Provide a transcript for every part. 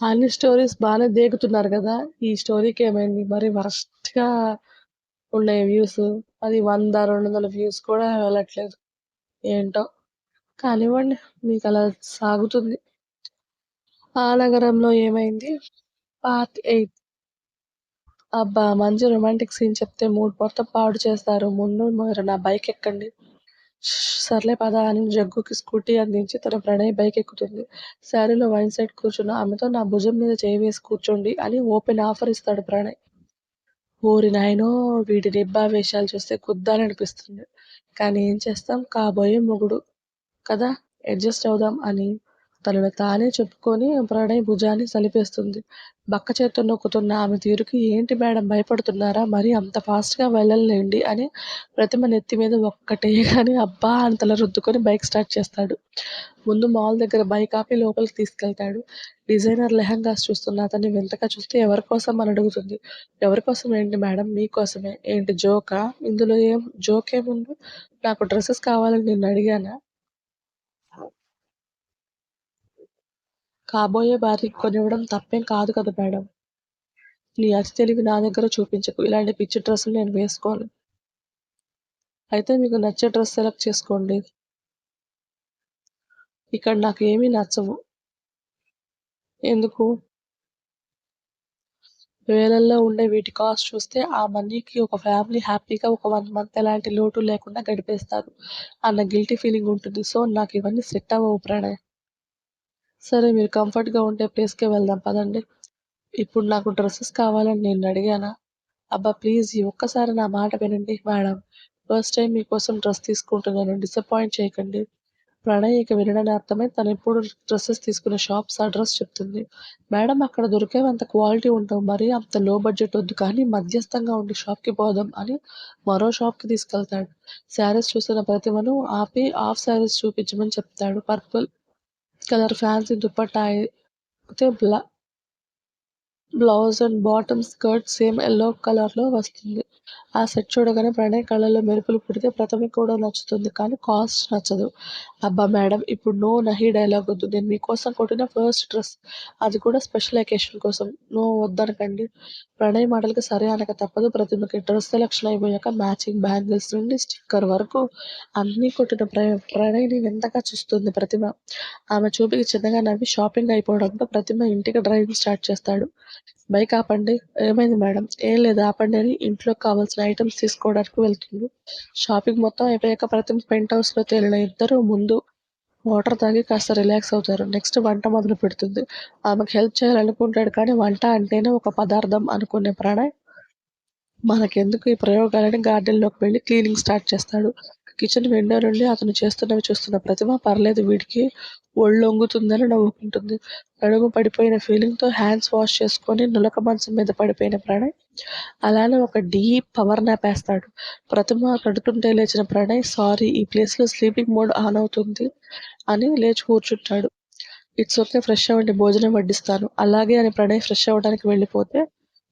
అన్ని స్టోరీస్ బాగానే దేగుతున్నారు కదా ఈ స్టోరీకేమైంది? మరి వరస్ట్‌గా ఉన్నాయి వ్యూస్. అది 100, 200 వ్యూస్ కూడా వెళ్ళట్లేదు. ఏంటో! కానివ్వండి. మీకు అలా సాగుతుంది. ఆ నగరంలో ఏమైంది? పార్ట్ ఎయిట్ అబ్బా! మంచి రొమాంటిక్ సీన్ చెప్తే మూడు పొరత పాడు చేస్తారు. ముందు మీరు నా బైక్ ఎక్కండి. సర్లే పద అని జగ్గుకి స్కూటీ అందించి తన ప్రణయ్ బైక్ ఎక్కుతుంది. శారీలో వైన్ సైడ్ కూర్చున్న ఆమెతో నా భుజం మీద చేయి వేసి కూర్చోండి అని ఓపెన్ ఆఫర్ ఇస్తాడు ప్రణయ్. ఓరి నాయనో! వీడి నిబ్బావేశాలు చూస్తే గుద్దాలనిపిస్తుంది. కానీ ఏం చేస్తాం కాబోయే మొగుడు కదా! అడ్జస్ట్ అవుదాం అని తనను తానే చెప్పుకొని ప్రణయ్ భుజాన్ని సలిపేస్తుంది. బక్కచేత్తో నొక్కుతున్న ఆమె తీరుకి ఏంటి మేడం భయపడుతున్నారా? మరి అంత ఫాస్ట్‌గా వెళ్ళలేండి అని ప్రతిమ నెత్తి మీద ఒక్కటే కానీ అబ్బా! అంతలా రుద్దుకొని బైక్ స్టార్ట్ చేస్తాడు. ముందు మాల్ దగ్గర బైక్ ఆపి లోపలికి తీసుకెళ్తాడు. డిజైనర్ లెహంగాస్ చూస్తున్న అతన్ని వింతగా చూస్తే ఎవరికోసం అని అడుగుతుంది. ఎవరికోసం ఏంటి మేడం? మీకోసమే. ఏంటి జోకా? ఇందులో ఏం జోకేముంది? నాకు డ్రెస్సెస్ కావాలని నేను అడిగానా కాబోయే భార్యకి కొనివ్వడం తప్పేం కాదు కదా మేడం. నీ అతి తెలివి నా దగ్గర చూపించకు. ఇలాంటి పిచ్చి డ్రెస్సులు నేను వేసుకోను. అయితే మీకు నచ్చే డ్రెస్ సెలెక్ట్ చేసుకోండి. ఇక్కడ నాకు ఏమీ నచ్చవు. ఎందుకు? వేలల్లో ఉండే వీటి కాస్ట్ చూస్తే ఆ మనీకి ఒక ఫ్యామిలీ హ్యాపీగా ఒక వన్ మంత్ ఎలాంటి లోటు లేకుండా గడిపేస్తారు అన్న గిల్టీ ఫీలింగ్ ఉంటుంది. సో నాకు ఇవన్నీ సెట్ అవ్వవు ప్రణయ్. సరే మీరు కంఫర్ట్‌గా ఉండే ప్లేస్‌కే వెళ్దాం పదండి. ఇప్పుడు నాకు డ్రెస్సెస్ కావాలని నేను అడిగానా అబ్బా ప్లీజ్ ఈ ఒక్కసారి నా మాట వినండి మేడం. ఫస్ట్ టైం మీకోసం డ్రెస్ తీసుకుంటున్నాను. డిసప్పాయింట్ చేయకండి. ప్రణయ్ ఇక వినడని అర్థమై తనెప్పుడు డ్రెస్సెస్ తీసుకునే షాప్స్ అడ్రస్ చెప్తుంది. మేడం అక్కడ దొరికేవంత క్వాలిటీ ఉండవు. మరీ అంత లో బడ్జెట్ వద్దు కానీ మధ్యస్థంగా ఉండే షాప్‌కి పోదాం అని మరో షాప్‌కి తీసుకెళ్తాడు. శారీస్ చూస్తున్న ప్రతిమను ఆపి హాఫ్ శారీస్ చూపించమని చెప్తాడు. పర్పుల్ కలర్ ఫ్యాన్సీ దుపట్టా అయితే బ్లా blouse and bottom skirt same yellow కలర్‌లో వస్తుంది. ఆ సెట్ చూడగానే ప్రణయ్ కళ్ళల్లో మెరుపులు పుడితే ప్రతిమకి కూడా నచ్చుతుంది. కానీ కాస్ట్ నచ్చదు. అబ్బా మేడం ఇప్పుడు నో నహి డైలాగ్ వద్దు. నేను మీకోసం కొట్టిన ఫస్ట్ డ్రెస్. అది కూడా స్పెషల్ ఎకేషన్ కోసం. నో వద్దనకండి. ప్రణయ్ మాటలకి సరే అనక తప్పదు ప్రతిమకి. డ్రెస్ సెలక్షన్ అయిపోయాక మ్యాచింగ్ బ్యాంగిల్స్ నుండి స్టిక్కర్ వరకు అన్నీ కొట్టిన ప్ర ప్రణయ్‌ని వింతగా చూస్తుంది ప్రతిమ. ఆమె చూపికి చిన్నగా నవ్వి షాపింగ్ అయిపోవడంతో ప్రతిమ ఇంటికి డ్రైవింగ్ స్టార్ట్ చేస్తాడు. బైక్ ఆపండి. ఏమైంది మేడం? ఏం లేదు ఆపండి అని ఇంట్లోకి కావాల్సిన ఐటమ్స్ తీసుకోవడానికి వెళ్తుంది. షాపింగ్ మొత్తం అయిపోయాక ప్రతి పెంట్ హౌస్‌లో తేలిన ఇద్దరు ముందు వాటర్ తాగి కాస్త రిలాక్స్ అవుతారు. నెక్స్ట్ వంట మొదలు పెడుతుంది. ఆమెకు హెల్ప్ చేయాలనుకుంటాడు కానీ వంట అంటేనే ఒక పదార్థం అనుకునే ప్రణయ్ మనకెందుకు ఈ ప్రయోగాలని గార్డెన్‌లోకి వెళ్ళి క్లీనింగ్ స్టార్ట్ చేస్తాడు. కిచెన్ విండో నుండి అతను చేస్తున్నవి చూస్తున్న ప్రతిమ పర్లేదు వీడికి ఒళ్ళొంగుతుందని నవ్వుకుంటుంది. నడుము పడిపోయిన ఫీలింగ్‌తో హ్యాండ్స్ వాష్ చేసుకొని నులక మంచం మీద పడిపోయిన ప్రణయ్ అలానే ఒక డీప్ పవర్ న్యాప్ వేస్తాడు ప్రతిమ కడుతుంటే లేచిన ప్రణయ్ సారీ ఈ ప్లేస్‌లో స్లీపింగ్ మోడ్ ఆన్ అవుతుంది అని లేచి కూర్చుంటాడు. ఇట్స్ ఓకే ఫ్రెష్ అవ్వండి భోజనం వడ్డిస్తాను. అలాగే అని ప్రణయ్ ఫ్రెష్ అవ్వడానికి వెళ్ళిపోతే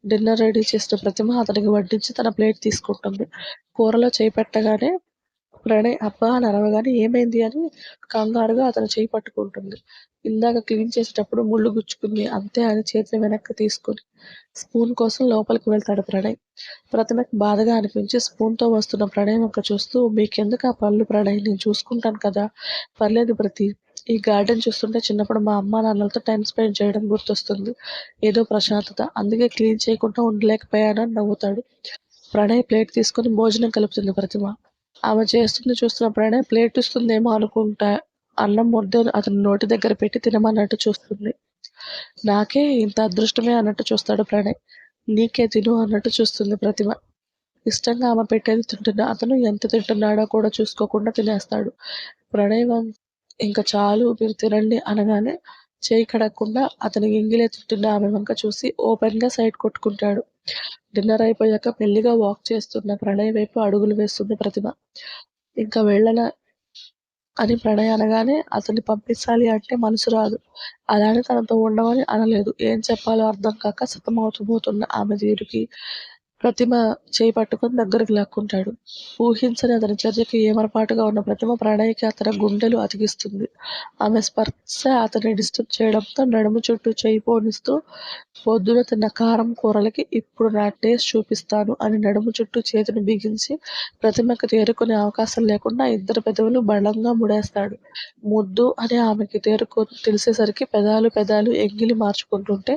డిన్నర్ రెడీ చేసిన ప్రతిమ అతనికి వడ్డించి తన ప్లేట్ తీసుకుంటుంది. కూరలో చేయి పెట్టగానే ప్రణయ్ అబ్బా అని అరవగానే ఏమైంది అని కంగారుగా అతను చేయి పట్టుకుంటుంది. ఇందాక క్లీన్ చేసేటప్పుడు ముళ్ళు గుచ్చుకుంది అంతే అని చేతిని వెనక్కి తీసుకుని స్పూన్ కోసం లోపలికి వెళ్తాడు ప్రణయ్. ప్రతిమకి బాధగా అనిపించి స్పూన్‌తో వస్తున్న ప్రణయ్ వంక చూస్తూ మీకెందుకు ఆ పళ్ళు ప్రణయ్ నేను చూసుకుంటాను కదా! పర్లేదు ప్రతి. ఈ గార్డెన్ చూస్తుంటే చిన్నప్పుడు మా అమ్మానాన్నలతో టైం స్పెండ్ చేయడం గుర్తొస్తుంది. ఏదో ప్రశాంతత. అందుకే క్లీన్ చేయకుండా ఉండలేకపోయానని నవ్వుతాడు. ప్రణయ్ ప్లేట్ తీసుకుని భోజనం కలుపుతుంది ప్రతిమ. ఆమె చేస్తుంది చూస్తున్న ప్రణయ్ ప్లేట్ ఇస్తుందేమో అనుకుంటా అన్నం ముద్ద అతని నోటి దగ్గర పెట్టి తినమన్నట్టు చూస్తుంది. నాకే ఇంత అదృష్టమే అన్నట్టు చూస్తాడు ప్రణయ్. నీకే తిను అన్నట్టు చూస్తుంది ప్రతిమ. ఇష్టంగా ఆమె పెట్టేది తింటున్న అతను ఎంత తింటున్నాడో కూడా చూసుకోకుండా తినేస్తాడు. ప్రణయ్ ఇంకా చాలు మీరు తినండి అనగానే చేయి కడగకుండా అతని ఎంగిలే తింటున్న ఆమె వంక చూసి ఓపెన్‌గా సైడ్ కొట్టుకుంటాడు. డిన్నర్ అయిపోయాక మెల్లిగా వాక్ చేస్తున్న ప్రణయ్ వైపు అడుగులు వేస్తుంది ప్రతిమ. ఇంకా వెళ్ళనా అని ప్రణయ్ అనగానే అతన్ని పంపించాలి అంటే మనసు రాదు. అలానే తనతో ఉండమని అనలేదు. ఏం చెప్పాలో అర్థం కాక సతమవుతుపోతున్న ఆమె తీరుకి ప్రతిమ చేయి పట్టుకొని దగ్గరికి లాక్కుంటాడు. ఊహించని అతని చర్యకి ఏమరపాటుగా ఉన్న ప్రతిమ ప్రణయికి అతని గుండెలు అతికిస్తుంది. ఆమె స్పర్శ అతన్ని డిస్టర్బ్ చేయడంతో నడుము చుట్టూ చేయి పోనిస్తూ పొద్దున తిన్న కారం కూరలకి ఇప్పుడు నా టేస్ట్ చూపిస్తాను అని నడుము చుట్టూ చేతిని బిగించి ప్రతిమకి తేరుకునే అవకాశం లేకుండా ఇద్దరు పెదవులు బలంగా ముడేస్తాడు. ముద్దు అని ఆమెకి తేరుకో తెలిసేసరికి పెదాలు పెదాలు ఎంగిలి మార్చుకుంటుంటే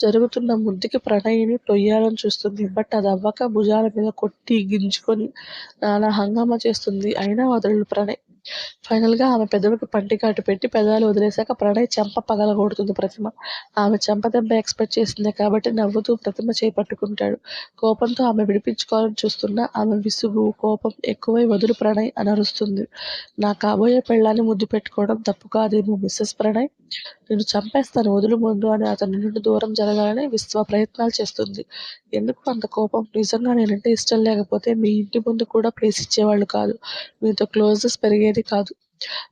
జరుగుతున్న ముద్దుకి ప్రణయిని తొయ్యాలని చూస్తుంది. బట్ అదవ్వక భుజాల మీద కొట్టి గింజుకొని నానా హంగామా చేస్తుంది. అయినా వదలడు ప్రణయ్. ఫైనల్గా ఆమె పెదవికి పంటికాటు పెట్టి పెదాలు వదిలేశాక ప్రణయ్ చెంప పగలగొడుతుంది ప్రతిమ. ఆమె చెంప దెబ్బ ఎక్స్పెక్ట్ చేసిందే కాబట్టి నవ్వుతూ ప్రతిమ చేపట్టుకుంటాడు కోపంతో ఆమె విడిపించుకోవాలని చూస్తున్నా ఆమె విసుగు, కోపం ఎక్కువై వదులు ప్రణయ్ అని అరుస్తుంది. నా కాబోయే పెళ్ళాన్ని ముద్దు పెట్టుకోవడం తప్పు కాదేమో మిస్సెస్ ప్రణయ్. నేను చంపేస్తాను వదులు ముందు అని అతని నుండి దూరం జరగాలని విశ్వ ప్రయత్నాలు చేస్తుంది. ఎందుకు అంత కోపం? నిజంగా నేనంటే ఇష్టం లేకపోతే మీ ఇంటి ముందు కూడా ప్లేస్ ఇచ్చేవాళ్ళు కాదు. మీతో క్లోజ్నెస్ పెరిగేది కాదు.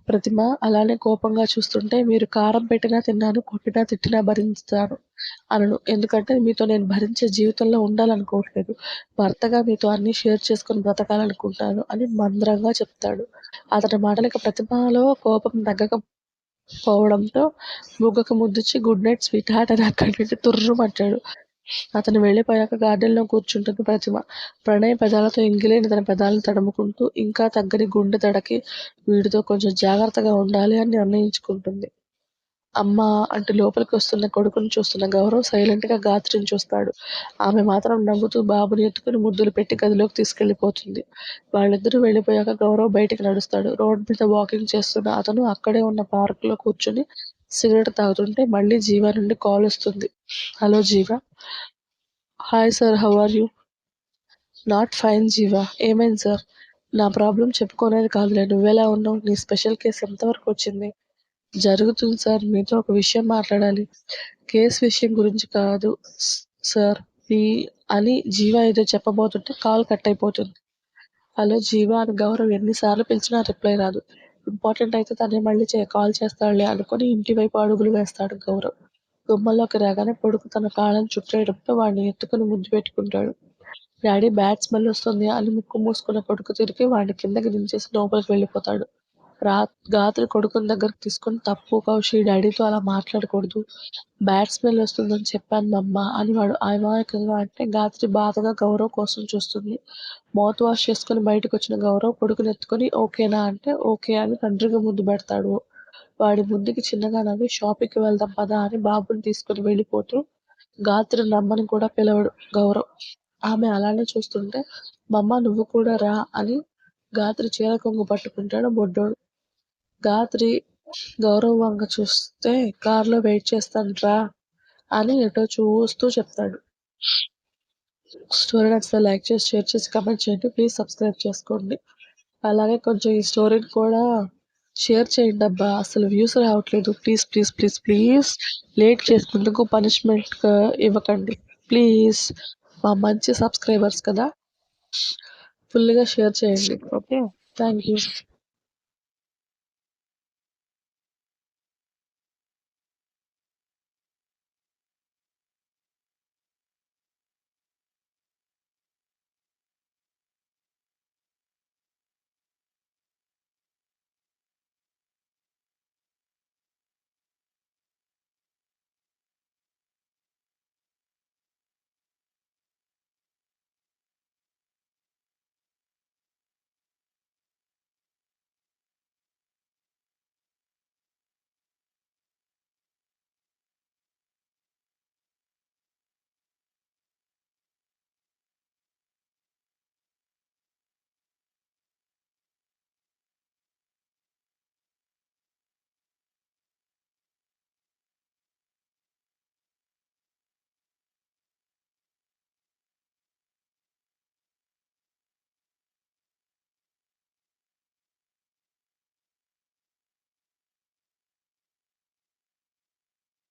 ప్రతిమ అలానే కోపంగా చూస్తుంటే మీరు కారం పెట్టినా తిన్నాను, కొట్టినా తిట్టినా భరించుతాను అనను. ఎందుకంటే మీతో నేను భరించే జీవితంలో ఉండాలనుకోవట్లేదు. భర్తగా మీతో అన్ని షేర్ చేసుకొని బ్రతకాలనుకుంటాను అని మంద్రంగా చెప్తాడు. అతని మాటలకి ప్రతిమలో కోపం తగ్గక పోవడంతో బుగ్గకు ముద్దిచ్చి గుడ్ నైట్ స్వీట్ హార్ట్ అని అక్కడి నుండి తుర్రుమంటాడు. అతను వెళ్ళిపోయాక గార్డెన్లో కూర్చుంటుంది ప్రతిమ. ప్రణయ్ పెదాలతో ఇంగిలేని తన పెదాలను తడుముకుంటూ ఇంకా తగ్గని గుండె దడకి వీడితో కొంచెం జాగ్రత్తగా ఉండాలి అని నిర్ణయించుకుంటుంది. అమ్మ అంటూ లోపలికి వస్తున్న కొడుకుని చూస్తున్న గౌరవ్ సైలెంట్గా గాత్రిని చూస్తాడు. ఆమె మాత్రం నవ్వుతూ బాబుని ఎత్తుకుని ముద్దులు పెట్టి గదిలోకి తీసుకెళ్ళిపోతుంది. వాళ్ళిద్దరూ వెళ్ళిపోయాక గౌరవ్ బయటికి నడుస్తాడు. రోడ్ మీద వాకింగ్ చేస్తున్న అతను అక్కడే ఉన్న పార్క్లో కూర్చుని సిగరెట్ తాగుతుంటే మళ్ళీ జీవా నుండి కాల్ వస్తుంది. Hello Jeeva. Hi sir how are you? Not fine Jeeva. ఏమైంది సార్? నా ప్రాబ్లం చెప్పుకునేది కాదులే నువ్వెలా ఉన్నావు? నీ స్పెషల్ కేస్ ఎంతవరకు వచ్చింది? జరుగుతుంది సార్ మీతో ఒక విషయం మాట్లాడాలి. కేస్ విషయం గురించి కాదు సార్ మీ అని జీవా ఏదో చెప్పబోతుంటే కాల్ కట్ అయిపోతుంది. హలో జీవా అని గౌరవ్ ఎన్నిసార్లు పిలిచినా రిప్లై రాదు. ఇంపార్టెంట్ అయితే తనే మళ్ళీ కాల్ చేస్తాడులే అనుకుని ఇంటివైపు అడుగులు వేస్తాడు గౌరవ్. గుమ్మల్లోకి రాగానే కొడుకు తన కాళ్ళని చుట్టేయడంతో వాడిని ఎత్తుకుని ముద్దు పెట్టుకుంటాడు. డాడీ బ్యాట్ స్మెల్ వస్తుంది అని ముక్కు మూసుకున్న కొడుకు తిరిగి వాడిని కిందకి దించేసి లోపలికి వెళ్ళిపోతాడు. రా గాత్రి కొడుకుని దగ్గరకు తీసుకుని తప్పు కౌశి డాడీతో అలా మాట్లాడకూడదు. బ్యాడ్ స్మెల్ వస్తుందని చెప్పాను మమ్మ అని వాడు అమాయకంగా అంటే గాత్రి బాధగా గౌరవ్ కోసం చూస్తుంది. మౌత్ వాష్ చేసుకుని బయటకొచ్చిన గౌరవ్ కొడుకుని ఎత్తుకొని ఓకేనా అంటే ఓకే అని తండ్రిగా ముద్దు పెడతాడు. వాడి ముందుకి చిన్నగా నవ్వి షాపింగ్కి వెళ్దాం పదా అని బాబుని తీసుకుని వెళ్ళిపోతూ గాత్రి నమ్మని కూడా పిలవడు గౌరవ్. ఆమె అలానే చూస్తుంటే మమ్మ నువ్వు కూడా రా అని గాత్రి చీర కొంగు పట్టుకుంటాడు బొడ్డోడు గాత్రి గౌరవంగా చూస్తే కార్లో వెయిట్ చేస్తాను రా అని ఎటో చూస్తూ చెప్తాడు. స్టోరీ నచ్చితే లైక్ చేసి షేర్ చేసి కమెంట్ చేయండి. ప్లీజ్ సబ్స్క్రైబ్ చేసుకోండి. అలాగే కొంచెం ఈ స్టోరీని కూడా షేర్ చేయండి అబ్బా. అసలు వ్యూస్ రావట్లేదు. Please please please please. Late చేసినందుకు పనిష్మెంట్ ఇవ్వకండి. ప్లీజ్. మా మంచి సబ్స్క్రైబర్స్ కదా. ఫుల్గా షేర్ చేయండి. ఓకే? Thank you.